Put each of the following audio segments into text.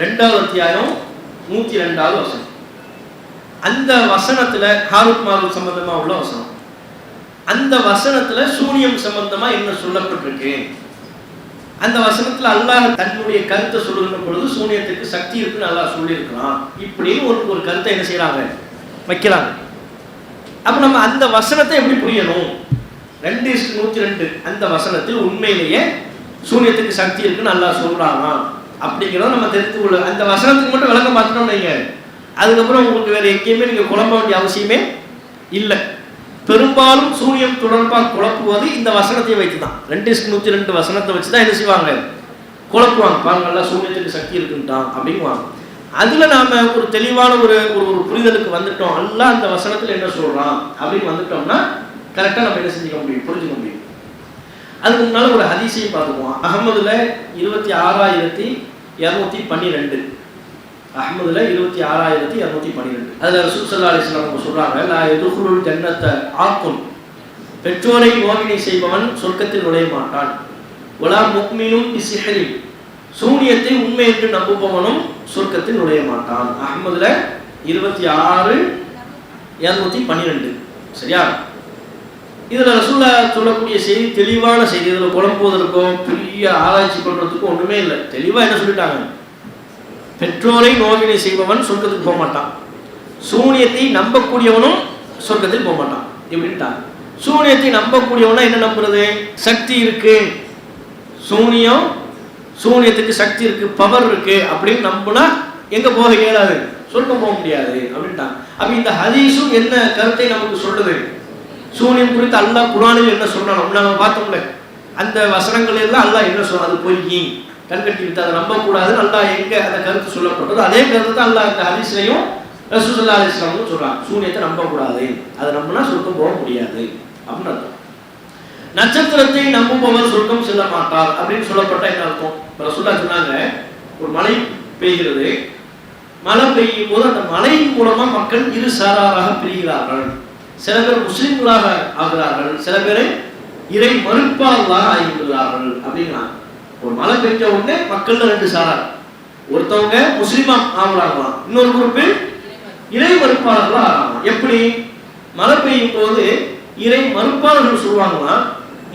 ரெண்டாவது அத்தியாயம் நூத்தி ரெண்டாவது வசனம். அந்த வசனத்துல ஹாரூத் மாரூத் சம்பந்தமா உள்ள வசனம். அந்த வசனத்துல சூனியம் சம்பந்தமா என்ன சொல்லப்பட்டிருக்கு? அந்த வசனத்துல அல்லாஹ் தன்னுடைய கருத்தை சொல்லுகின்ற பொழுது சூனியத்துக்கு சக்தி இருக்குன்னு அல்லாஹ் சொல்லியிருக்கிறான். இப்படின்னு ஒரு ஒரு கருத்தை என்ன செய்கிறாங்க வைக்கிறாங்க. அப்ப நம்ம அந்த வசனத்தை எப்படி புரியணும்? ரெண்டு நூற்றி நூத்தி ரெண்டு. அந்த வசனத்தில் உண்மையிலேயே சூனியத்துக்கு சக்தி இருக்குன்னு நல்லா சொல்றானா? அப்படிங்கிறத நம்ம தெரிந்து கொள்ள அந்த வசனத்துக்கு மட்டும் விளக்கம் பார்த்துட்டோம் நீங்கள் அதுக்கப்புறம் உங்களுக்கு வேறு எங்கேயுமே நீங்கள் குழம்ப வேண்டிய அவசியமே இல்லை. பெரும்பாலும் சூரியம் தொடர்பாக குழப்புவது இந்த வசனத்தை வைத்து தான் ரெண்டு நூற்றி ரெண்டு வசனத்தை வச்சு தான் என்ன செய்வாங்க. குழப்புவாங்க. பாருங்கள்ல சூரியத்துக்கு சக்தி இருக்குன்ட்டான் அப்படிங்குவாங்க. அதில் நாம் ஒரு தெளிவான ஒரு ஒரு ஒரு புரிதலுக்கு வந்துட்டோம். எல்லாம் அந்த வசனத்தில் என்ன சொல்கிறான் அப்படின்னு வந்துட்டோம்னா கரெக்டாக நம்ம என்ன செஞ்சுக்க முடியும்? புரிஞ்சுக்க முடியும். அதுக்கு முன்னால ஒரு ஹதீஸையும் பார்த்துக்குவோம். அகமதுல இருபத்தி ஆறாயிரத்தி இரநூத்தி பன்னிரெண்டு. அகமதுல இருபத்தி ஆறாயிரத்தி இரநூத்தி பன்னிரெண்டு. அதுல ரசூல் அலிஸ்லாம் அவங்க சொல்றாங்க நான் எதுகுருள் ஜன்னத்தை ஆக்கும் பெற்றோரை நோவினை செய்பவன் சொர்க்கத்தில் நுழைய மாட்டான். உலா முக்மினும் இசிஹரின் சூனியத்தை உண்மை என்று நம்புபவனும் சொர்க்கத்தில் நுழைய மாட்டான். அஹ்மதுல இருபத்தி ஆறு இரநூத்தி பன்னிரெண்டு. சரியா? இதில் ரசூலா சொல்லக்கூடிய செய்தி தெளிவான செய்தி. இதில் குழம்புவதற்கும் பெரிய ஆராய்ச்சி பண்ணுறதுக்கும் ஒன்றுமே இல்லை. தெளிவாக என்ன சொல்லிட்டாங்க? பெற்றோரை நோவினை செய்பவன் சொர்க்கத்துக்கு போக மாட்டான். சூனியத்தை நம்பக்கூடியவனும் சொர்க்கத்தில் போக மாட்டான். இப்படின்ட்டாங்க சூனியத்தை நம்பக்கூடியவனா என்ன நம்புறது? சக்தி இருக்கு. சூனியம் சூனியத்துக்கு சக்தி இருக்கு பவர் இருக்கு. அப்படின்னு நம்புனா எங்க போக இயலாது? சொர்க்கம் போக முடியாது. அப்படின்ட்டாங்க. அப்ப இந்த ஹதீஸும் என்ன கருத்தை நமக்கு சொல்லுது? சூனியம் குறித்து அல்லாஹ் குரானில் என்ன சொல்றான் நம்ம பார்த்தோம்ல அந்த வசனங்கள் எல்லாம் அல்லாஹ் என்ன சொல்றான் அது பொய் கண்கட்டி விட்டு அதை நம்பக்கூடாதுன்னு அல்லாஹ் எங்கே அந்த கருத்து சொல்லப்பட்டதோ அதே கருத்து தான் அல்லாஹ் இந்த ஹதீஸ்லையும் ரசூசல்லா அலிஸ்லாமும் சொல்கிறான் சூனியத்தை நம்பக்கூடாது. அதை நம்பினா சொர்க்கம் போக முடியாது. அப்படின்னு அர்த்தம். நட்சத்திரத்தை நம்புபவர் சொர்க்கம் செல்ல மாட்டார் அப்படின்னு சொல்லப்பட்ட என்ன அர்த்தம்? ரசூல்லா சொன்னாங்க ஒரு மழை பெய்கிறது. மழை பெய்யும் போது அந்த மழையின் மூலமா மக்கள் இரு சாராராக பிரிகிறார்கள். சில பேர் முஸ்லிம்களாக ஆகிறார்கள் சில பேரை இறை மறுப்பாளர்களாக ஆகிவிடுகிறார்கள் அப்படிங்கிறாங்க. ஒரு மழை பெய்ஞ்ச உடனே மக்கள்ல ரெண்டு சாரார். ஒருத்தவங்க முஸ்லிமா ஆகுறாங்களாம் இன்னொரு குரூப்பு இறை மறுப்பாளர்களா ஆகிறாங்க எப்படி? மழை பெய்யும் போது இறை மறுப்பாளர்கள் சொல்லுவாங்களாம்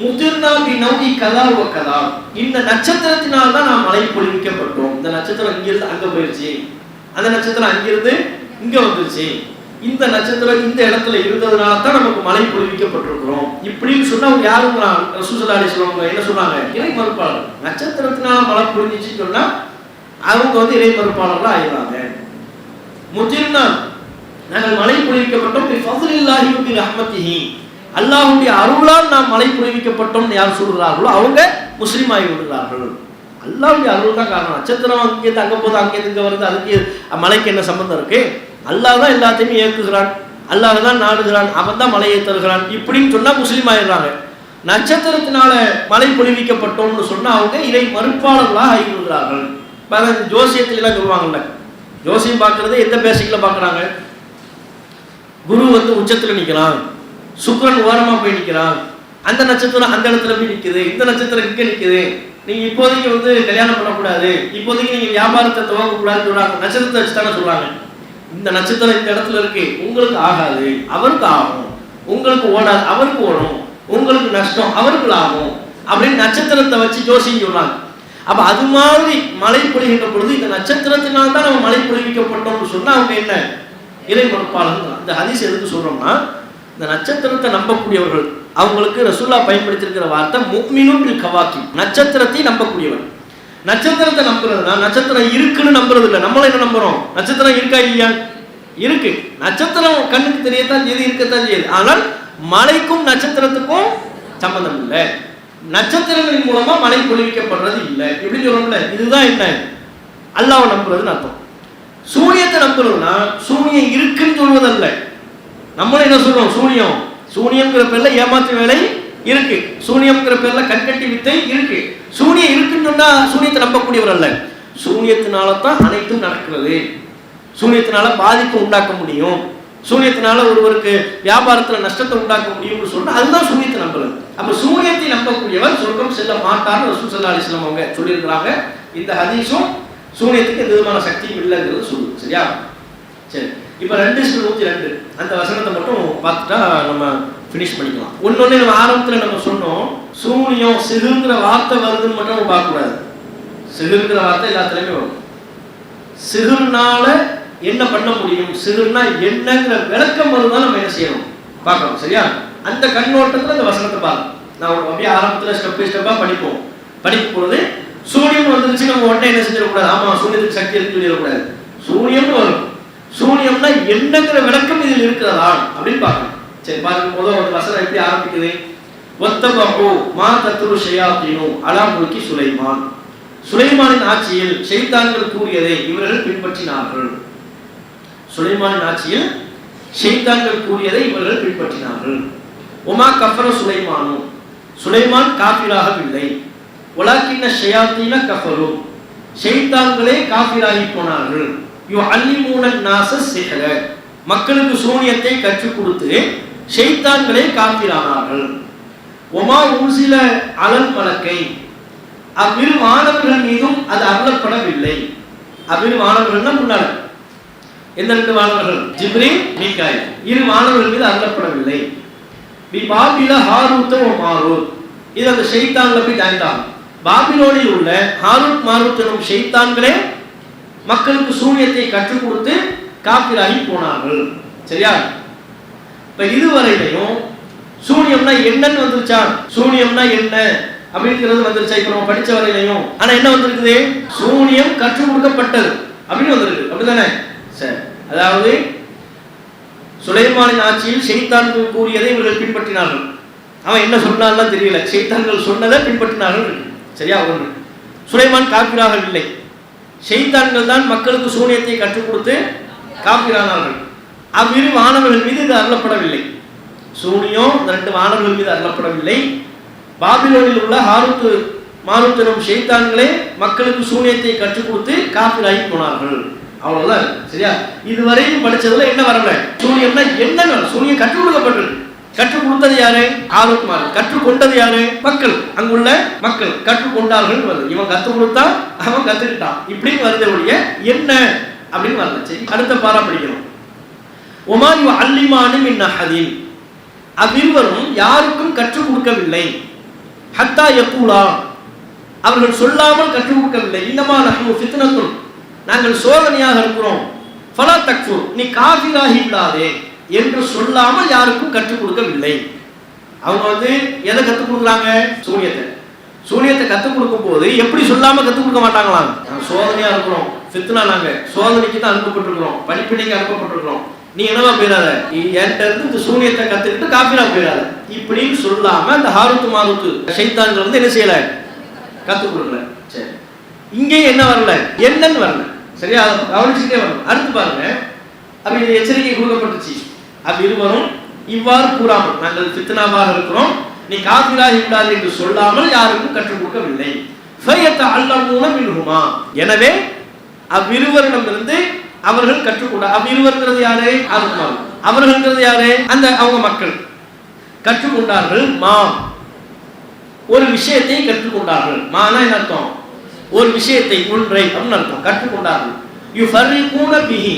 முதிர்னா பி நௌகி கதா வ கதா. இந்த நட்சத்திரத்தினால் தான் நாம் மழை பொழிவிக்கப்பட்டோம். இந்த நட்சத்திரம் இங்கிருந்து அங்க போயிருச்சு. அந்த நட்சத்திரம் அங்கிருந்து இங்க வந்துருச்சு. இந்த நட்சத்திரம் இந்த இடத்துல இருந்ததுனால தான் நமக்கு மழை பொழிவிக்கப்பட்டிருக்கிறோம் இப்படின்னு சொன்னா அவங்க யாருங்கிறான் ரசூசல்லா அலிஸ்லாம் என்ன சொன்னாங்க? இறை மறுப்பாளர். நட்சத்திரத்தினால மழை பொழிஞ்சிச்சுன்னு சொன்னா அவங்க வந்து இறை மறுப்பாளர்களா ஆயிடுறாங்க. முதிர்னா நாங்கள் மழை பொழிவிக்கப்பட்டோம். பி ஃபضலில்லாஹி அருளால் நாம் மழை பொழிவிக்கப்பட்டோம் யார் சொல்கிறார்களோ அவங்க முஸ்லீம் ஆகி விடுகிறார்கள். அல்லாவுடைய அருள் தான் காரணம். நட்சத்திரம் அங்கேருந்து அங்கே போது அங்கேருந்து இங்கே வருது அதுக்கு மலைக்கு என்ன சம்பந்தம் இருக்குது அல்லாஹ் தான் எல்லாத்தையுமே இயக்குகிறான். அல்லாஹ் தான் நாடுகிறான். அவன் தான் மலையை தருகிறான் இப்படின்னு சொன்னால் முஸ்லீம் ஆயிடுறாங்க. நட்சத்திரத்தினால மழை பொழிவிக்கப்பட்டோம்னு சொன்னால் அவங்க இதை மறுப்பாளர்களாக ஆகி விடுகிறார்கள் ஜோசியத்திலாம் சொல்லுவாங்கல்ல. ஜோசியம் பார்க்கறது எந்த பேசிக்கில் பார்க்குறாங்க? குரு வந்து உச்சத்தில் நிற்கிறான் சுக்கிரன் ஓரமாக போய் நிற்கிறான் அந்த நட்சத்திரம் அந்த இடத்துல போய் நிற்குது இந்த நட்சத்திரம் இங்கே நிற்குது நீங்கள் இப்போதைக்கு வந்து கல்யாணம் பண்ணக்கூடாது. இப்போதைக்கு நீங்கள் வியாபாரத்தை துவங்கக்கூடாதுன்னு சொல்கிறாங்க நட்சத்திரத்தை வச்சு தானே சொல்கிறாங்க இந்த நட்சத்திரம் இந்த இடத்துல இருக்கு. உங்களுக்கு ஆகாது அவருக்கு ஆகும். உங்களுக்கு ஓடாது அவருக்கு ஓடும். உங்களுக்கு நஷ்டம் அவருக்கு லாபம் அப்படின்னு நட்சத்திரத்தை வச்சு ஜோசியம் சொல்றாங்க. அப்ப அது மாதிரி மழை பொழிகின்ற பொழுது இந்த நட்சத்திரத்தினால் தான் நம்ம மழை பொழிவிக்கப்பட்டோம்னு சொன்னா அவங்க என்ன? இறை மறுப்பாளர்கள் இந்த ஹதீஸ் எதுக்கு சொல்றோம்னா இந்த நட்சத்திரத்தை நம்பக்கூடியவர்கள் அவங்களுக்கு ரசூல்லா பயன்படுத்தியிருக்கிற வார்த்தை முக்மினும் கவாக்கி நட்சத்திரத்தை நம்பக்கூடியவன் நட்சத்திரத்தை நம்புறதுனா நட்சத்திரம் இருக்குன்னு நம்புறது இல்லை நம்மளும் என்ன நம்புறோம்? நட்சத்திரம் இருக்கா இல்லையா? இருக்கு. நட்சத்திரம் கண்ணுக்கு தெரியத்தான் செய்யுது இருக்கத்தான் செய்யுது. ஆனால் மலைக்கும் நட்சத்திரத்துக்கும் சம்பந்தம் இல்லை. நட்சத்திரங்களின் மூலமா மழை பொழிவிக்கப்படுறது இல்லை. எப்படி சொல்லணும்ல இதுதான் என்ன? அல்லாவை நம்புறதுன்னு அர்த்தம். சூரியத்தை நம்புறதுனா சூரியன் இருக்குன்னு சொல்வதல்ல. நம்மளும் என்ன சொல்றோம்? சூரியம் சூரியங்கிற பேர்ல ஏமாற்று வேலை இருக்கு. சூனியம்ங்கிற பேர்ல கண்கட்டி வித்தை இருக்கு. சூனியம் இருக்குன்னு சொன்னா சூனியத்தை நம்பக்கூடியவர் அல்ல. சூனியத்தினால தான் அனைத்தும் நடக்கிறது. சூனியத்தினால பாதிப்பு உண்டாக்க முடியும். சூனியத்தினால ஒருவருக்கு வியாபாரத்துல நஷ்டத்தை உண்டாக்க முடியும்னு சொன்னா அதுதான் சூனியத்தை நம்புறது. அப்ப சூனியத்தை நம்பக்கூடியவர் சொர்க்கம் செல்ல மாட்டார்னு ரசூல் ஸல்லல்லாஹு அலைஹி அவங்க சொல்லியிருக்கிறாங்க. இந்த ஹதீஸும் சூனியத்துக்கு எந்த விதமான சக்தியும் இல்லைங்கிறது சொல்லுது சரியா? சரி. இப்போ ரெண்டு நூற்றி ரெண்டு. அந்த வசனத்தை மட்டும் பார்த்துட்டா நம்ம ஃபினிஷ் பண்ணிக்கலாம். ஒன்னொன்னு நம்ம ஆரம்பத்தில் நம்ம சொன்னோம் சூனியம் சிறுங்கிற வார்த்தை வருதுன்னு மட்டும் நம்ம பார்க்கக்கூடாது. சிறுங்கிற வார்த்தை எல்லாத்துலேயுமே வரும். சிறுனால என்ன பண்ண முடியும்? சிறுனா என்னங்கிற விளக்கம் வருதான் நம்ம என்ன செய்யணும்? பார்க்கணும் சரியா? அந்த கண்ணோட்டத்தில் அந்த வசனத்தை பார்க்கணும். நான் அப்படியே ஆரம்பத்தில் ஸ்டெப் பை ஸ்டெப்பாக படிப்போம். படிக்கும் பொழுது சூனியம் வந்துருச்சு நம்ம உடனே என்ன செஞ்சிடக்கூடாது? ஆமா சூரியனுக்கு சக்தி இருக்குன்னு சொல்லிடக்கூடாது சூரியம்னு வரும். சூரியம்னா என்னங்கிற விளக்கம் இதில் இருக்கிறதா? அப்படின்னு பார்க்கணும். சரி பாருங்க முதல் ஒரு வசனம் எப்படி ஆரம்பிக்குது? ஒத்தபகு மா தத்துரு ஷயாத்தீனு அலா முல்கி சுலைமான். சுலைமானின் ஆட்சியில் ஷைத்தான்கள் கூறியதை இவர்கள் பின்பற்றினார்கள். சுலைமானின் ஆட்சியில் ஷைத்தான்கள் கூறியதை இவர்கள் பின்பற்றினார்கள். உமா கஃபர சுலைமானு சுலைமான் காபிராகவில்லை உலாக்கின்ன ஷயாத்தீன கஃபரு செய்தான்களே காபிராகி போனார்கள். யு அல்லிமூனன் நாச சிஹர மக்களுக்கு சூனியத்தை கற்றுக் கொடுத்து ஷெய்தான்களே காபிரானார்கள் ஒமா ஊசில அலல் மலக்கை அவ்விரு மாணவர்கள் மீதும் அது அருளப்படவில்லை. அவ்விரு மாணவர்கள்னா முன்னால எந்த ரெண்டு மாணவர்கள்? ஜிப்ரி மீகாய் இரு மாணவர்கள் மீது அருளப்படவில்லை. நீ பாபில ஹாரூத்த ஓ மாரூத் இது அந்த ஷெய்தான்ல போய் தாய்ந்தான் பாபிலோனில் உள்ள ஹாரூத் மாரூத் எனும் ஷெய்தான்களே மக்களுக்கு சூனியத்தை கற்றுக் கொடுத்து காப்பிராகி போனார்கள். சரியா? இப்ப இதுவரையிலையும் சூனியம்னா என்னன்னு வந்துருச்சா? சூனியம்னா என்ன? அப்படிங்கிறது வந்துருச்சா? இப்ப நம்ம படிச்ச வரையிலையும். ஆனா என்ன வந்திருக்குது? சூனியம் கற்றுக் கொடுக்கப்பட்டது. அப்படின்னு வந்திருக்கு. அப்படிதானே? சரி. அதாவது சுலைமானின் ஆட்சியில் செய்தான்கள் கூறியதை இவர்கள் பின்பற்றினார்கள். அவன் என்ன சொன்னான்லாம் தெரியல. செய்தான்கள் சொன்னதை பின்பற்றினார்கள். சரியா? ஒன்று. சுலைமான் காப்பிராகவில்லை செய்தான்கள் தான் மக்களுக்கு சூனியத்தை கற்றுக் கொடுத்து காப்பிரானார்கள். அவ்விரு மாணவர்கள் மீது இது அருளப்படவில்லை. சூனியம் இந்த ரெண்டு மாணவர்கள் மீது அருளப்படவில்லை. பாபிலோனில் உள்ள ஹாரூத்து மாரூத் ஷெய்தான்களே மக்களுக்கு சூனியத்தை கற்றுக் கொடுத்து காப்பிராகி போனார்கள். அவ்வளவுதான் சரியா? இதுவரையும் படிச்சதுல என்ன வரல சூரியம்னா என்ன சூரியன் கற்றுக் கொடுக்கப்பட்டது. கற்றுக் கொடுத்தது யாரு? ஆரோக் கற்றுக்கொண்டது யாரு? மக்கள். அங்குள்ள மக்கள். கற்றுக்கொண்டார்கள் வருது இவன் கற்றுக் கொடுத்தா அவன் கத்துக்கிட்டான். இப்படின்னு வருது ஒழிய என்ன? அப்படின்னு வரல. சரி அடுத்த பாரா படிக்கணும். ஒமாரி அல்லிமானு மின் அஹதின் அவ்விருவரும் யாருக்கும் கற்றுக் கொடுக்கவில்லை. ஹத்தா யக்கூலா அவர்கள் சொல்லாமல் கற்றுக் கொடுக்கவில்லை. இன்னமா நஹ்னு ஃபித்னத்துன். நாங்கள் சோதனையாக இருக்கிறோம். ஃபலா தக்ஃபுர். நீ காஃபிராகி விடாதே என்று சொல்லாமல் யாருக்கும் கற்றுக் கொடுக்கவில்லை. அவங்க வந்து எதை கற்றுக் கொடுக்குறாங்க? சூனியத்தை. சூனியத்தை கற்றுக் கொடுக்கும் போது எப்படி சொல்லாம கற்றுக் கொடுக்க மாட்டாங்களாம்? நாங்கள் சோதனையா இருக்கிறோம். ஃபித்னா நாங்க சோதனைக்கு தான் அனுப்பப்பட்டிருக்கிறோம். படிப்பினைக்கு அனுப்பப்பட்டிருக்கிறோம். நீ என்னவா போயிடாத நீ என்கிட்ட இருந்து இந்த சூனியத்தை கத்துக்கிட்டு காஃபிரா போயிடாத இப்படின்னு சொல்லாம அந்த ஹாருத்து மாருத்து சைத்தான்கள் வந்து என்ன செய்யல? கற்றுக் கொடுக்கல. சரி. இங்கேயும் என்ன வரல? என்னன்னு வரல. சரியா? கவனிச்சுட்டே வரணும். அடுத்து பாருங்க. அப்படி இந்த எச்சரிக்கை கொடுக்கப்பட்டுச்சு. அப்படி இருவரும் இவ்வாறு கூறாமல் நாங்கள் ஃபித்னாவாக இருக்கிறோம். நீ காபிராகி விடாது என்று சொல்லாமல் யாருக்கும் கற்றுக் கொடுக்கவில்லை. எனவே அவ்விருவரிடமிருந்து அவர்கள் கற்றுக்கூட அப்படி இருவருங்கிறது யாரு? ஆத்மாவு. அவர்கள்ங்கிறது யாரு? அந்த அவங்க மக்கள். கற்றுக்கொண்டார்கள் மா. ஒரு விஷயத்தை கற்றுக்கொண்டார்கள். மானா என்ன அர்த்தம்? ஒரு விஷயத்தை ஒன்றை அப்படின்னு அர்த்தம். கற்றுக்கொண்டார்கள். யூ ஃபர்ரிகூன பிஹி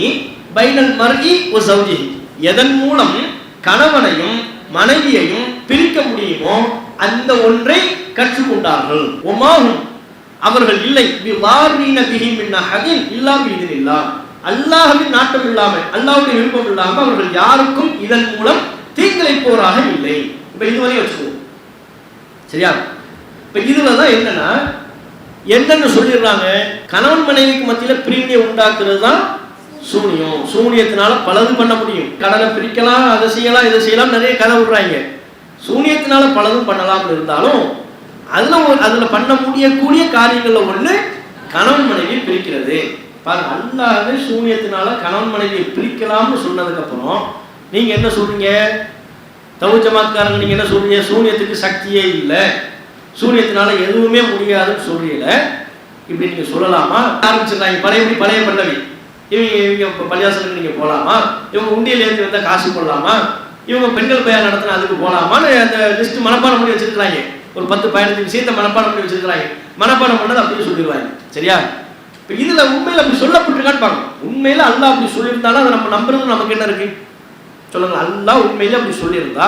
பைனல் மர்இ ஒ ஜௌஜிஹி எதன் மூலம் கணவனையும் மனைவியையும் பிரிக்க முடியுமோ அந்த ஒன்றை கற்றுக்கொண்டார்கள். ஒமாகும் அவர்கள் இல்லை. வாரீன பிஹி மின் அஹதின் இல்லா பிஹிதின் இல்லா அல்லாஹவின் நாட்டம் இல்லாமல் அல்லாவுடைய விருப்பம் இல்லாமல் அவர்கள் யாருக்கும் இதன் மூலம் தீங்கிழைப்போராக இல்லை. இப்ப இதுவரை வச்சுக்குவோம் சரியா? இப்ப இதுல தான் என்னன்னா என்னன்னு சொல்லிடுறாங்க? கணவன் மனைவிக்கு மத்தியில பிரிவினை உண்டாக்குறது தான் சூனியம். சூனியத்தினால பலது பண்ண முடியும். கடலை பிரிக்கலாம் அதை செய்யலாம் இதை செய்யலாம் நிறைய கதை விடுறாங்க. சூனியத்தினால பலதும் பண்ணலாம்னு இருந்தாலும் அதுல அதில் அதுல பண்ண முடியக்கூடிய காரியங்கள்ல ஒண்ணு கணவன் மனைவி பிரிக்கிறது. பாருங்க அல்லாஹ்வே சூனியத்தினால கணவன் மனைவியை பிரிக்கலாம்னு சொன்னதுக்கு அப்புறம் நீங்க என்ன சொல்றீங்க? தவு ஜமாத்காரங்க நீங்க என்ன சொல்றீங்க? சூனியத்துக்கு சக்தியே இல்லை. சூனியத்தினால எதுவுமே முடியாதுன்னு சொல்றீல இப்படி நீங்க சொல்லலாமா? ஆரம்பிச்சிருக்காங்க பழையபடி பழைய பல்லவி. இவங்க இவங்க இப்போ பள்ளியாசலுக்கு நீங்க போகலாமா? இவங்க உண்டியில் ஏற்றி வந்தால் காசு போடலாமா? இவங்க பெண்கள் பையன் நடத்தினா அதுக்கு போகலாமான்னு அந்த லிஸ்ட் மனப்பாடம் பண்ணி வச்சிருக்காங்க ஒரு பத்து பதினஞ்சு விஷயத்தை மனப்பாடம் பண்ணி வச்சிருக்காங்க மனப்பாடம் பண்ணது அப்படின்னு சொல்லிடுவாங்க. சரியா? இப்போ இதில் உண்மையில் அப்படி சொல்லப்பட்டிருக்கான்னு பாருங்க. உண்மையில் அல்லாஹ் அப்படி சொல்லியிருந்தாலும் அதை நம்ம நம்புறது நமக்கு என்ன இருக்கு? சொல்லுங்க அல்லாஹ் உண்மையில அப்படி சொல்லியிருந்தா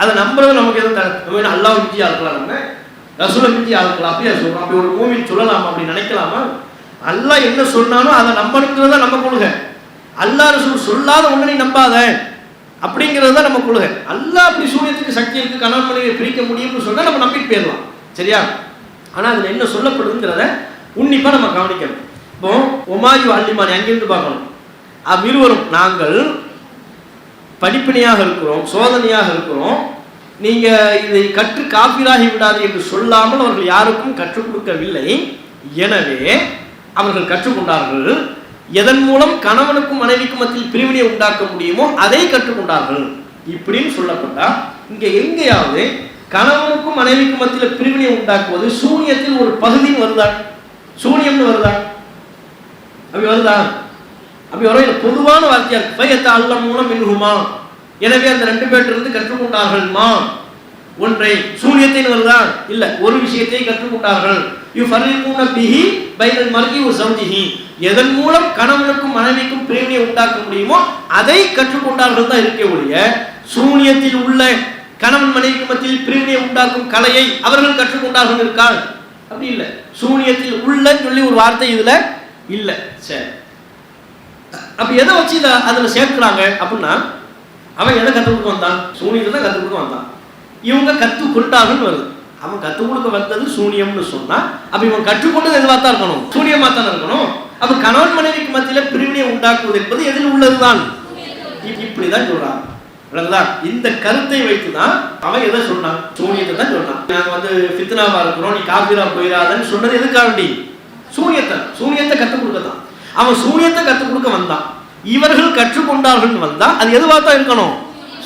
அதை நம்புறது நமக்கு எதுவும் அல்லா நம்ம ஆளுக்கலாம் அல்லாஹ் இருக்கலாம் நம்ம? ரசூலை விஜயா இருக்கலாம் அப்படியா சொல்றோம். அப்படி ஒரு மூவின் சொல்லலாமா அப்படி நினைக்கலாமா? அல்லா என்ன சொன்னாலும் அதை நம்பணுங்கிறத நம்ம கொள்கை. அல்லாஹ் ரசூல் சொல்லாத ஒண்ணு நீ நம்பாத. அப்படிங்கிறது தான் நம்ம கொள்கை. அல்லாஹ் அப்படி சூரியத்துக்கு சக்தி இருக்கு கணவன் மனைவியை பிரிக்க முடியும்னு சொன்னால் நம்ம நம்பிட்டு போயிடலாம். சரியா? ஆனால் அதில் என்ன சொல்லப்படுதுங்கிறத உன்னிப்பாக நம்ம கவனிக்கணும். இப்போ ஒமாயு அல்லிமானி அங்கிருந்து பார்க்கணும்? அவ்விருவரும் நாங்கள் படிப்பினையாக இருக்கிறோம் சோதனையாக இருக்கிறோம். நீங்க இதை கற்று காப்பீராகி விடாது என்று சொல்லாமல் அவர்கள் யாருக்கும் கற்றுக் கொடுக்கவில்லை. எனவே அவர்கள் கற்றுக்கொண்டார்கள் எதன் மூலம் கணவனுக்கும் மனைவிக்கும் மத்தியில் பிரிவினை உண்டாக்க முடியுமோ அதை கற்றுக்கொண்டார்கள் இப்படின்னு சொல்லப்பட்டா இங்க எங்கேயாவது கணவனுக்கும் மனைவிக்கும் மத்தியில் பிரிவினை உண்டாக்குவது சூனியத்தில் ஒரு பகுதின்னு வருதா? சூனியம்னு வருதா? அப்படி வருதா? அப்படி வரும் இது பொதுவான வார்த்தையா பையத்த அல்ல மூலம் மின்ஹுமா. எனவே அந்த ரெண்டு பேர் இருந்து கற்றுக்கொண்டார்கள்மா ஒன்றை சூனியத்தின் வருதா இல்ல ஒரு விஷயத்தை கற்றுக்கொண்டார்கள். யூ பிஹி பைனல் மர்கி ஒரு சௌஜிஹி. எதன் மூலம் கணவனுக்கும் மனைவிக்கும் பிரேமியை உண்டாக்க முடியுமோ அதை கற்றுக்கொண்டார்கள் தான் இருக்கக்கூடிய ஒழிய சூனியத்தில் உள்ள கணவன் மனைவிக்கு மத்தியில் பிரிவினை உண்டாக்கும் கலையை அவர்கள் கற்றுக்கொண்டார்கள் இருக்கால் அப்படி இல்லை. சூனியத்தில் உள்ளன்னு சொல்லி ஒரு வார்த்தை இதுல இல்லை. சரி அப்ப எதை வச்சு இதை அதில் சேர்க்கிறாங்க அப்படின்னா அவன் எதை கற்றுக் கொடுக்க வந்தான்? சூனியத்தை தான் கற்றுக் கொடுக்க வந்தான். இவங்க கற்றுக் கொண்டாங்கன்னு வருது. அவன் கற்றுக் கொடுக்க வந்தது சூனியம்னு சொன்னா அப்ப இவன் கற்றுக்கொண்டது எதுவாக தான் இருக்கணும்? சூனியமா தானே இருக்கணும்? அப்ப கணவன் மனைவிக்கு மத்தியில பிரிவினை உண்டாக்குவது என்பது எதில் உள்ளதுதான்? இப்படிதான் சொல்றான் விளங்குதா? இந்த கருத்தை வைத்து தான் அவன் எதை சொன்னான்? சூனியத்தை தான் சொன்னான். நாங்கள் வந்து ஃபித்னாவா இருக்கிறோம் நீ காபிரா போயிடாதன்னு சொன்னது எதுக்காண்டி சூனியத்தை சூனியத்தை கற்றுக் கொடுக்கத்தான். அவன் சூனியத்தை கற்றுக் கொடுக்க வந்தான். இவர்கள் கற்றுக்கொண்டார்கள் வந்தா அது எதுவாக தான் இருக்கணும்?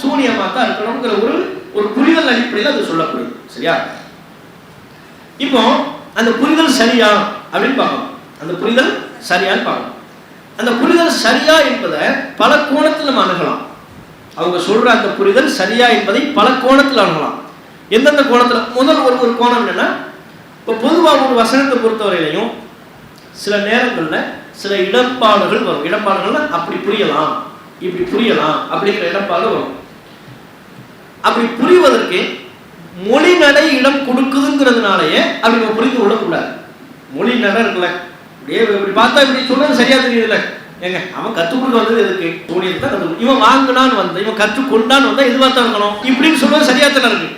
சூனியமாக தான் இருக்கணுங்கிற ஒரு ஒரு புரிதல் அடிப்படையில் அது சொல்லக்கூடியது சரியா? இப்போ அந்த புரிதல் சரியா அப்படின்னு பார்க்கணும். அந்த புரிதல் சரியான்னு பார்க்கணும். அந்த புரிதல் சரியா என்பதை பல கோணத்தில் நம்ம அணுகலாம். அவங்க சொல்ற அந்த புரிதல் சரியா என்பதை பல கோணத்தில் அணுகலாம். எந்தெந்த கோணத்தில்? முதல் ஒரு ஒரு கோணம் என்னன்னா இப்போ பொதுவாக ஒரு வசனத்தை பொறுத்தவரையிலையும் சில நேரங்களில் சில இடர்பாடுகள் வரும். இடர்பாடுகள்னா அப்படி புரியலாம் இப்படி புரியலாம் அப்படிங்கிற இடர்பாடு வரும். அப்படி புரிவதற்கு மொழி நடை இடம் கொடுக்குதுங்கிறதுனாலயே அப்படி நம்ம புரிந்து கொள்ளக்கூடாது. மொழி நடை இருக்குல்ல. அப்படியே இப்படி பார்த்தா இப்படி சொல்றது சரியா தெரியுதுல்ல. ஏங்க அவன் கற்றுக் கொடுக்க வந்தது எதுக்கு? தோணியது தான் கற்றுக் இவன் வாங்கினான்னு வந்த இவன் கற்றுக்கொண்டான்னு வந்தா இதுவா தான் இருக்கணும். இப்படின்னு சொல்லுவது சரியா தானே இருக்கு.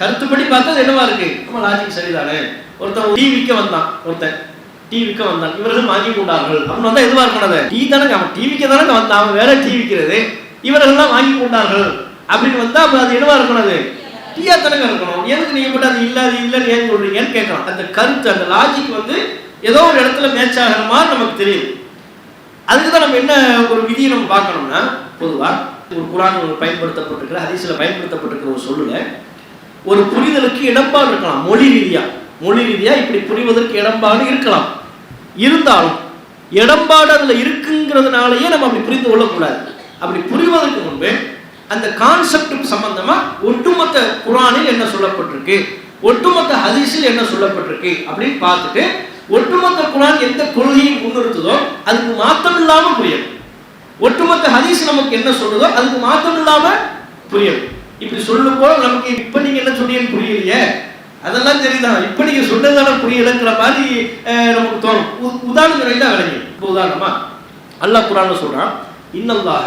கருத்துப்படி பார்த்தா அது என்னவா இருக்கு? நம்ம லாஜிக் சரிதானே. ஒருத்தன் டிவிக்க வந்தான் ஒருத்தன். டிவிக்கு வந்தான் இவர்கள் வாங்கி கொண்டார்கள் அப்படின்னு வந்தா எதுவா இருக்கணும் அது டீ தானே அவன் டிவிக்கு தானே வந்தான் அவன் வேற டீ விற்கிறது இவர்கள்லாம் வாங்கி கொண்டார்கள் அப்படின்னு வந்தா அப்ப அது எதுவா இருக்கணும் அது டீயா தானே இருக்கணும். எதுக்கு நீங்க மட்டும் அது இல்லாது இல்லைன்னு ஏன் சொல்றீங்கன்னு கேட்கலாம். அந்த கருத்து அந்த லாஜிக் வந்து ஏதோ ஒரு இடத்துல மேட்ச் ஆகிற மாதிரி நமக்கு தெரியும். அதுக்கு தான் நம்ம என்ன ஒரு விதியை நம்ம பார்க்கணும்னா பொதுவா ஒரு குரான் ஒரு பயன்படுத்தப்பட்டிருக்கிற ஹதீஸ்ல பயன்படுத்தப்பட்டிருக்கிற ஒரு சொல்லுல ஒரு புரிதலுக்கு இடம்பாடு இருக்கலாம். மொழி ரீதியா. மொழி ரீதியா இப்படி புரிவதற்கு இடம்பாடு இருக்கலாம். இருந்தாலும் இடம்பாடு அதில் இருக்குங்கிறதுனாலயே நம்ம அப்படி புரிந்து கொள்ளக்கூடாது. அப்படி புரிவதற்கு முன்பு அந்த கான்செப்டுக்கு சம்பந்தமா ஒட்டுமொத்த குரானில் என்ன சொல்லப்பட்டிருக்கு ஒட்டுமொத்த ஹதீஸில் என்ன சொல்லப்பட்டிருக்கு அப்படின்னு பார்த்துட்டு ஒட்டுமொத்த குரான் எந்த கொள்கையை முன்னிறுத்துதோ அதுக்கு மாத்தம் இல்லாம புரியும். ஒட்டுமொத்த ஹதீஸ் நமக்கு என்ன சொல்லுதோ அதுக்கு மாத்தம் இல்லாம புரியும். இப்படி சொல்லும் போது நமக்கு இப்ப நீங்க என்ன சொன்னீங்கன்னு புரியலையே. அதெல்லாம் தெரியுதான் இப்ப நீங்க சொன்னதான புரியலைங்கிற மாதிரி நமக்கு தோணும். உ- உதாரணம் தான் விளங்கி இப்போ உதாரணமா அல்லாஹ் குரான் சொல்றான் இன்னல்லாக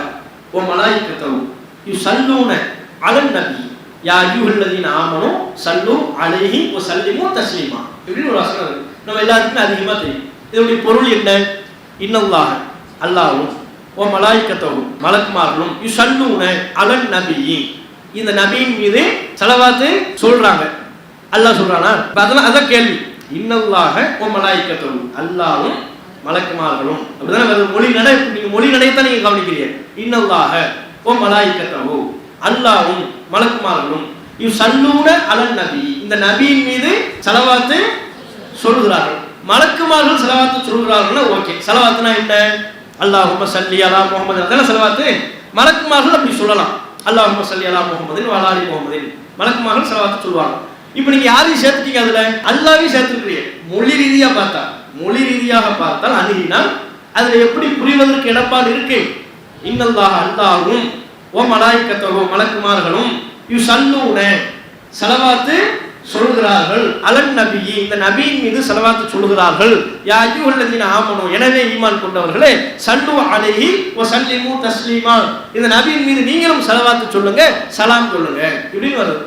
ஓ மலாய் கத்தவும் யூ சல்லூன அலன் நபி. யா யூஹல்லதீன் ஆமனும் சல்லும் அலைஹி ஓ சல்லிமோ தஸ்லீமா. இப்படின்னு ஒரு வசனம் இருக்கு. நம்ம எல்லாருக்குமே அதிகமாக தெரியும். இதனுடைய பொருள் என்ன? இன்னல்லாக அல்லாவும் ஓ மலாயிக்கத்தவும் மலக்குமார்களும் யூ சல்லூன அலன் நபி இந்த நபியின் மீது செலவாத்து சொல்றாங்க. அல்லாஹ் சொல்றானா? அதெல்லாம் அதான் கேள்வி. இன்னல்லாக ஓ மலாயிக்கத்தவும் அல்லாவும் மலக்குமார்களும். அப்படிதானே? மொழி நடை நீங்க மொழி நடையத்தான் நீங்க கவனிக்கிறீங்க. இன்னல்லாக ஓ மலாயிக்கத்தவு அல்லாவும் மலக்குமார்களும் இவ் சல்லூன அலன் நபி. இந்த நபியின் மீது செலவாத்து சொல்கிறார்கள் மலக்குமார்கள் செலவாத்து சொல்கிறார்கள்னா ஓகே. செலவாத்துனா என்ன? அல்லாஹும்ம சல்லி அலா முகமது அதெல்லாம் செலவாத்து. மலக்குமார்கள் அப்படி சொல்லலாம். அல்லாஹும்ம சல்லி அலா முகமதின் வலாலி முகமதின் மலக்குமார்கள் செலவாத்து சொல்லுவாங்க. இப்போ நீங்க யாரையும் சேர்த்துட்டீங்க அதுல? அல்லாவையும் சேர்த்துருக்கிறீங்க. மொழி ரீதியா பார்த்தா மொழி ரீதியாக பார்த்தால் அணுகினால் அதுல எப்படி புரிவதற்கு இடப்பாடு இருக்கு? இன்னல்லாக அல்லாவும் ஓ மலாய்க்கத்தோ மலக்குமார்களும் யு சல்லூன செலவாத்து சொல்கிறார்கள். அலன் நபி இந்த நபியின் மீது செலவாத்து சொல்கிறார்கள். யா ஐயுல்லதீன ஆமனு எனவே ஈமான் கொண்டவர்களே சல்லு அலைஹி ஓ சல்லிமு தஸ்லீமா. இந்த நபியின் மீது நீங்களும் செலவாத்து சொல்லுங்க சலாம் சொல்லுங்க இப்படின்னு வருது.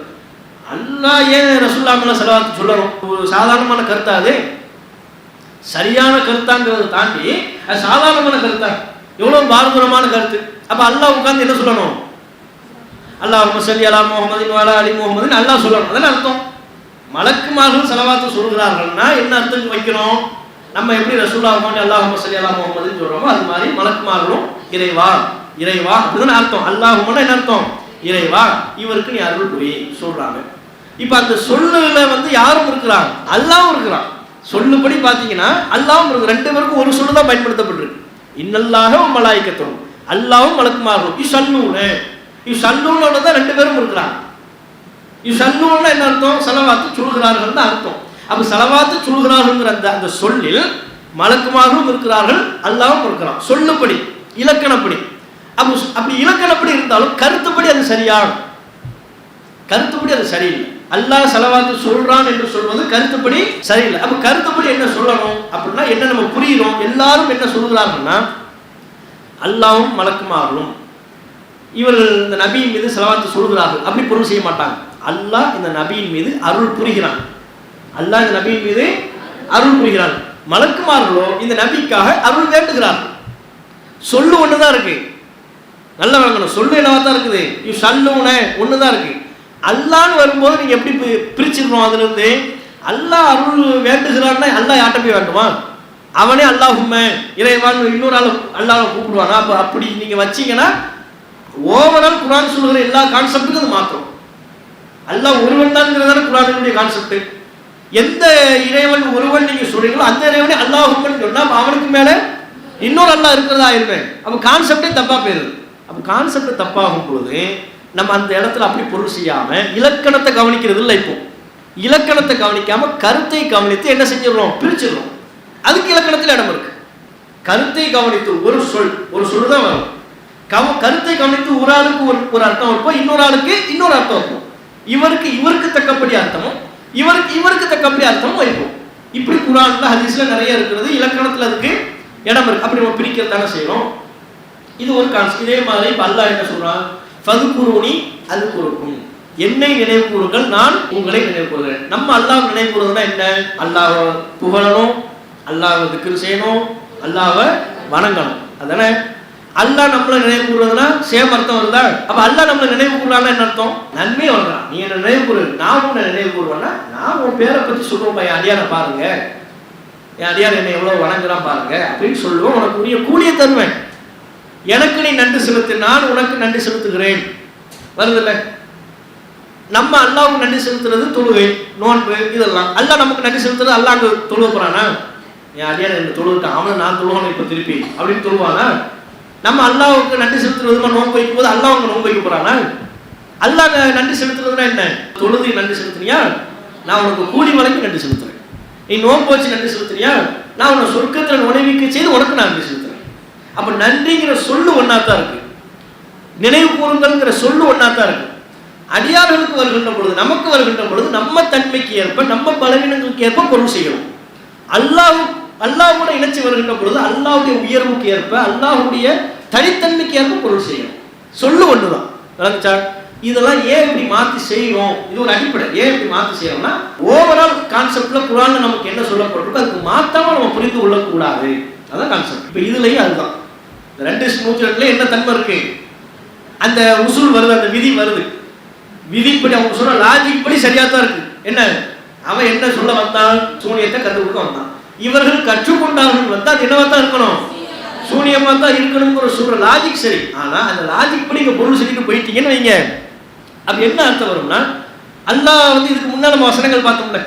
அல்லாஹ் ஏன் ரசூல்லா மேல செலவாத்து சொல்லணும்? ஒரு சாதாரணமான கருத்தா அது? சரியான கருத்தாங்கிறத தாண்டி அது சாதாரணமான கருத்தா? எவ்வளோ பாரதூரமான கருத்து? அப்போ அல்லாஹ் உட்காந்து என்ன சொல்லணும்? அல்லாஹ் சரி அலா முகமதின் வாலா அலி முகமதின் அல்லாஹ் சொல்லணும். அதான அர்த்தம்? மலக்குமார்கள் செலவாத்து சொல்கிறார்கள்னா என்ன அர்த்தத்துக்கு வைக்கணும்? நம்ம எப்படி ரசூல்லா உட்காந்து அல்லாஹ் சரி அலா முகமதுன்னு சொல்கிறோமோ அது மாதிரி மலக்குமார்களும் இறைவா இறைவா அப்படின்னு அர்த்தம். அல்லாஹ் என்ன அர்த்தம்? இறைவா இவருக்கு நீ அருள் புரி சொல்றாங்க. இப்ப அந்த சொல்லுல வந்து யாரும் இருக்கிறாங்க? அல்லாவும் இருக்கிறான். சொல்லுபடி பாத்தீங்கன்னா அல்லாவும் இருக்கு. ரெண்டு பேருக்கும் ஒரு சொல்லு தான் பயன்படுத்தப்பட்டிருக்கு. இன்னல்லாக மலாய்க்கத்தோம் அல்லாவும் மலக்குமாறும் இசல்லூனு இசல்லூனோட தான் ரெண்டு பேரும் இருக்கிறாங்க. இசல்லூன்னா என்ன அர்த்தம்? செலவாத்து சொல்கிறார்கள் தான் அர்த்தம். அப்ப செலவாத்து சொல்கிறார்கள்ங்கிற அந்த அந்த சொல்லில் மலக்குமாகவும் இருக்கிறார்கள் அல்லாவும் இருக்கிறான். சொல்லுபடி இலக்கணப்படி. அப்படி அப்படி இலக்கணப்படி இருந்தாலும் கருத்துப்படி அது சரியாகும். கருத்துப்படி அது சரியில்லை. அல்லாஹ் செலவாந்து சொல்றான் என்று சொல்வது கருத்துப்படி சரியில்லை. அப்ப கருத்துப்படி என்ன சொல்லணும் அப்படின்னா என்ன நம்ம புரியுறோம்? எல்லாரும் என்ன சொல்கிறார்கள்னா அல்லாவும் மலக்குமாறும் இவர்கள் இந்த நபியின் மீது செலவாத்து சொல்கிறார்கள் அப்படி பொருள் செய்ய மாட்டாங்க. அல்லாஹ் இந்த நபியின் மீது அருள் புரிகிறான். அல்லாஹ் இந்த நபியின் மீது அருள் புரிகிறான். மலக்குமார்களோ இந்த நபிக்காக அருள் வேண்டுகிறார்கள். சொல்லு ஒன்றுதான் இருக்கு. நல்ல வழங்கணும் சொல்லு என்னவா தான் இருக்குது? இவ் ஒன்று தான் இருக்குது அல்லான்னு வரும்போது நீங்கள் எப்படி பி- பிரிச்சிடணும் அதுல அல்லா அல்லாஹ் அருள் வேண்டுகிறான்னா அல்லாஹ் யார்ட்ட போய் வேண்டுமா? அவனே அல்லாஹும்ம. இறைவான்னு இன்னொரு ஆள் அல்லாஹ் கூப்பிடுவானா? அப்போ அப்படி நீங்கள் வச்சிங்கன்னா ஓவரால் குரான் சொல்லுகிற எல்லா கான்செப்ட்டுக்கும் அது மாற்றும் அல்லாஹ் ஒருவன் தான்ங்கிறதான குரானுடைய கான்செப்ட் எந்த இறைவன் ஒருவன் நீங்கள் சொல்கிறீங்களோ அந்த இறைவனே அல்லாஹும்மன் சொன்னால் அப்ப அவனுக்கு மேலே இன்னொரு அல்லாஹ் இருக்கிறதா இருப்பேன் அப்போ கான்செப்டே தப்பாக போயிருது. அப்போ கான்செப்ட் தப்பாகும் பொழுது நம்ம அந்த இடத்துல அப்படி பொருள் செய்யாமல் இலக்கணத்தை கவனிக்கிறது இல்லை இப்போ. இலக்கணத்தை கவனிக்காம கருத்தை கவனித்து என்ன செஞ்சிடறோம்? பிரிச்சிடறோம். அதுக்கு இலக்கணத்தில் இடம் இருக்கு. கருத்தை கவனித்து ஒரு சொல் ஒரு சொல் தான் வரும். கவ கருத்தை கவனித்து ஒரு ஆளுக்கு ஒரு ஒரு அர்த்தம் இருக்கும் இன்னொரு ஆளுக்கு இன்னொரு அர்த்தம் இருக்கும் இவருக்கு இவருக்கு தக்கப்படி அர்த்தமும் இவருக்கு இவருக்கு தக்கப்படி அர்த்தமும் வைப்போம். இப்படி குரான்ல ஹதீஸ்ல நிறைய இருக்கிறது இலக்கணத்துல அதுக்கு இடம் இருக்கு. அப்படி நம்ம பிரிக்கிறதானே செய்யறோம் இது ஒரு கான்செப்ட் இதே மாதிரி இப்ப அல்லாஹ் என்ன சொல்றான் ஃபதுகுருனி அது குறுக்கும் என்னை நினைவு கூறுங்கள் நான் உங்களை நினைவு கூறுகிறேன். நம்ம அல்லாஹ் நினைவு கூறுறதுனா என்ன? அல்லாஹ் புகழணும் அல்லாஹ் திக்ரு செய்யணும் அல்லாஹ்வை வணங்கணும். அதானே? அல்லாஹ் நம்மளை நினைவு கூறுறதுனா சேம் அர்த்தம் வருதா? அப்ப அல்லாஹ் நம்மளை நினைவு கூறுறான்னா என்ன அர்த்தம்? நன்மை வளர்றான் நீ என்ன நினைவு கூறு நான் உன்னை நினைவு கூறுவேன்னா நான் உன் பேரை பத்தி சொல்லுவோம் என் அடியாரை பாருங்க. என் அடியார் என்னை எவ்வளவு வணங்குறான் பாருங்க. அப்படின்னு சொல்லுவோம் உனக்கு உரிய கூலியை தருவேன். எனக்கு நீ நன்றி செலுத்து நான் உனக்கு நன்றி செலுத்துகிறேன். வருதுல்ல? நம்ம அல்லாவுக்கு நன்றி செலுத்துறது தொழுகை நோன்பு இதெல்லாம். அல்லாஹ் நமக்கு நன்றி செலுத்துறது அல்லாஹ் அங்கே தொழுக போறானா? என் அடியார் என்ன தொழுகிட்டான் அவனை நான் தொழுவானு இப்போ திருப்பி. அப்படின்னு தொழுவானா? நம்ம அல்லாவுக்கு நன்றி செலுத்துறது நோன்பு வைக்கும் போது அல்லா அவங்க நோன்பு வைக்க போறானா? அல்லாஹ் நன்றி செலுத்துறதுனா என்ன? தொழுது நன்றி செலுத்துனியா? நான் உனக்கு கூலி வழங்கி நன்றி செலுத்துறேன். நீ நோன்பு வச்சு நன்றி செலுத்துனியா? நான் உன்னை சொர்க்கத்தில் நுழைவிக்க செய்து உனக்கு நான் நன்றி செலுத்துறேன். அப்ப நன்றிங்கிற சொல்லு ஒன்றா தான் இருக்கு. நினைவு கூறுங்கள்ங்கிற சொல்லு ஒன்னா தான் இருக்கு. அடியார்களுக்கு வருகின்ற பொழுது நமக்கு வருகின்ற பொழுது நம்ம தன்மைக்கு ஏற்ப நம்ம பலவீனங்களுக்கு ஏற்ப பொருள் செய்யணும் அல்லாஹ் அல்லாஹோட இணைச்சி வருகின்ற பொழுது அல்லாவுடைய உயர்வுக்கு ஏற்ப அல்லாஹுடைய தனித்தன்மைக்கு ஏற்ப பொருள் செய்யணும் சொல்லு ஒண்ணுதான். விளங்குச்சா? இதெல்லாம் ஏன் இப்படி மாத்தி செய்யறோம் இது ஒரு அடிப்படை. ஏன் இப்படி மாத்தி செய்யறோம்னா ஓவரால் கான்செப்ட்ல குரான்ல நமக்கு என்ன சொல்லப்பட்டிருக்கோ அதுக்கு மாத்தாம நம்ம புரிந்து கொள்ளக்கூடாது. அதான் கான்செப்ட் இப்ப இதுலயும் அதுதான். ரெண்டு நூற்றி ரெண்டுல என்ன தன்மை இருக்கு? அந்த உசூல் வருது அந்த விதி வருது. விதிப்படி அவங்க சொல்ற லாஜிக் படி சரியா தான் இருக்கு. என்ன? அவன் என்ன சொல்ல வந்தான்? சூனியத்தை கற்றுக் கொடுக்க வந்தான். இவர்கள் கற்றுக்கொண்டார்கள் வந்தா அது என்னவா தான் இருக்கணும்? சூனியமா தான் இருக்கணுங்கிற சொல்ற லாஜிக் சரி. ஆனா அந்த லாஜிக் படி இங்க பொருள் சொல்லிட்டு போயிட்டீங்கன்னு வைங்க. அப்ப என்ன அர்த்தம் வரும்னா அல்லாஹ் வந்து இதுக்கு முன்னாடி நம்ம வசனங்கள் பார்த்தோம்ல.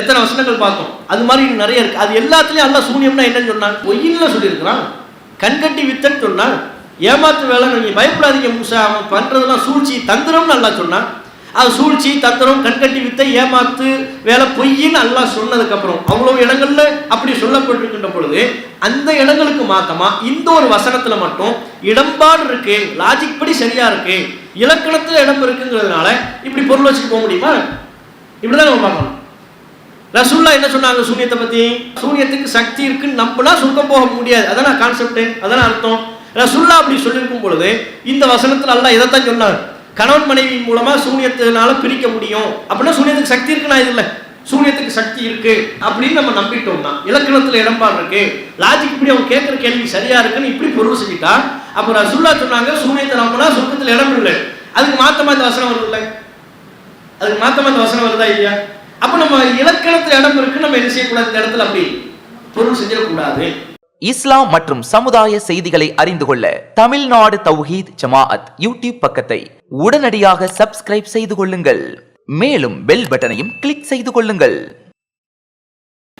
எத்தனை வசனங்கள் பார்த்தோம்? அது மாதிரி நிறைய இருக்கு. அது எல்லாத்துலயும் அல்லாஹ் சூனியம்னா என்னன்னு சொன்னான். பொய்யின்ல சொல்லியிருக்கிறான். கண்கட்டி வித்தன்னு சொன்னால் ஏமாத்து வேலை நீங்க பயப்படாதீங்க மூசா அவன் பண்றதெல்லாம் சூழ்ச்சி தந்திரம் நல்லா சொன்னான். அது சூழ்ச்சி தந்திரம் கண்கட்டி வித்தை ஏமாத்து வேலை பொய்ன்னு நல்லா சொன்னதுக்கு அப்புறம் அவ்வளவு இடங்கள்ல அப்படி சொல்லப்பட்டிருக்கின்ற பொழுது அந்த இடங்களுக்கு மாத்தமா இந்த ஒரு வசனத்துல மட்டும் இடம்பாடு இருக்கு லாஜிக் படி சரியா இருக்கு இலக்கணத்துல இடம் இருக்குங்கிறதுனால இப்படி பொருள் வச்சுட்டு போக முடியுமா? இப்படிதான் நம்ம பார்க்கணும். ரசூல்லா என்ன சொன்னாங்க சூனியத்தை பத்தி? சூனியத்துக்கு சக்தி இருக்குன்னு நம்பினா சொர்க்கம் போக முடியாது. அதான் கான்செப்ட் அதான் அர்த்தம். ரசூல்லா அப்படி சொல்லியிருக்கும் பொழுது இந்த வசனத்துல அல்ல இதைத்தான் சொன்னார். கணவன் மனைவி மூலமா சூனியத்தினால பிரிக்க முடியும். அப்படின்னா சூனியத்துக்கு சக்தி இருக்குன்னா இது இல்லை சூனியத்துக்கு சக்தி இருக்கு அப்படின்னு நம்ம நம்பிட்டோம்னா இலக்கணத்துல இடம்பாடு இருக்கு. லாஜிக் இப்படி அவங்க கேட்கிற கேள்வி சரியா இருக்குன்னு இப்படி பொருள் செஞ்சுட்டா அப்ப ரசூல்லா சொன்னாங்க சூனியத்தை நம்பினா சொர்க்கத்துல இடம் இல்லை அதுக்கு மாத்தமா இந்த வசனம் வருது இல்லை அதுக்கு மாத்தமா இந்த வசனம் வருதா இல்லையா? அப்ப நம்ம இலக்கணத்துல இடம் இருக்கு நம்ம என்ன செய்யக்கூடாது? இந்த இடத்துல அப்படி பொருள் செஞ்சிடக்கூடாது. இஸ்லாம் மற்றும் சமுதாய செய்திகளை அறிந்து கொள்ள தமிழ்நாடு தௌஹீத் ஜமாஅத் யூடியூப் பக்கத்தை உடனடியாக சப்ஸ்கிரைப் செய்து கொள்ளுங்கள். மேலும் பெல் பட்டனையும் கிளிக் செய்து கொள்ளுங்கள்.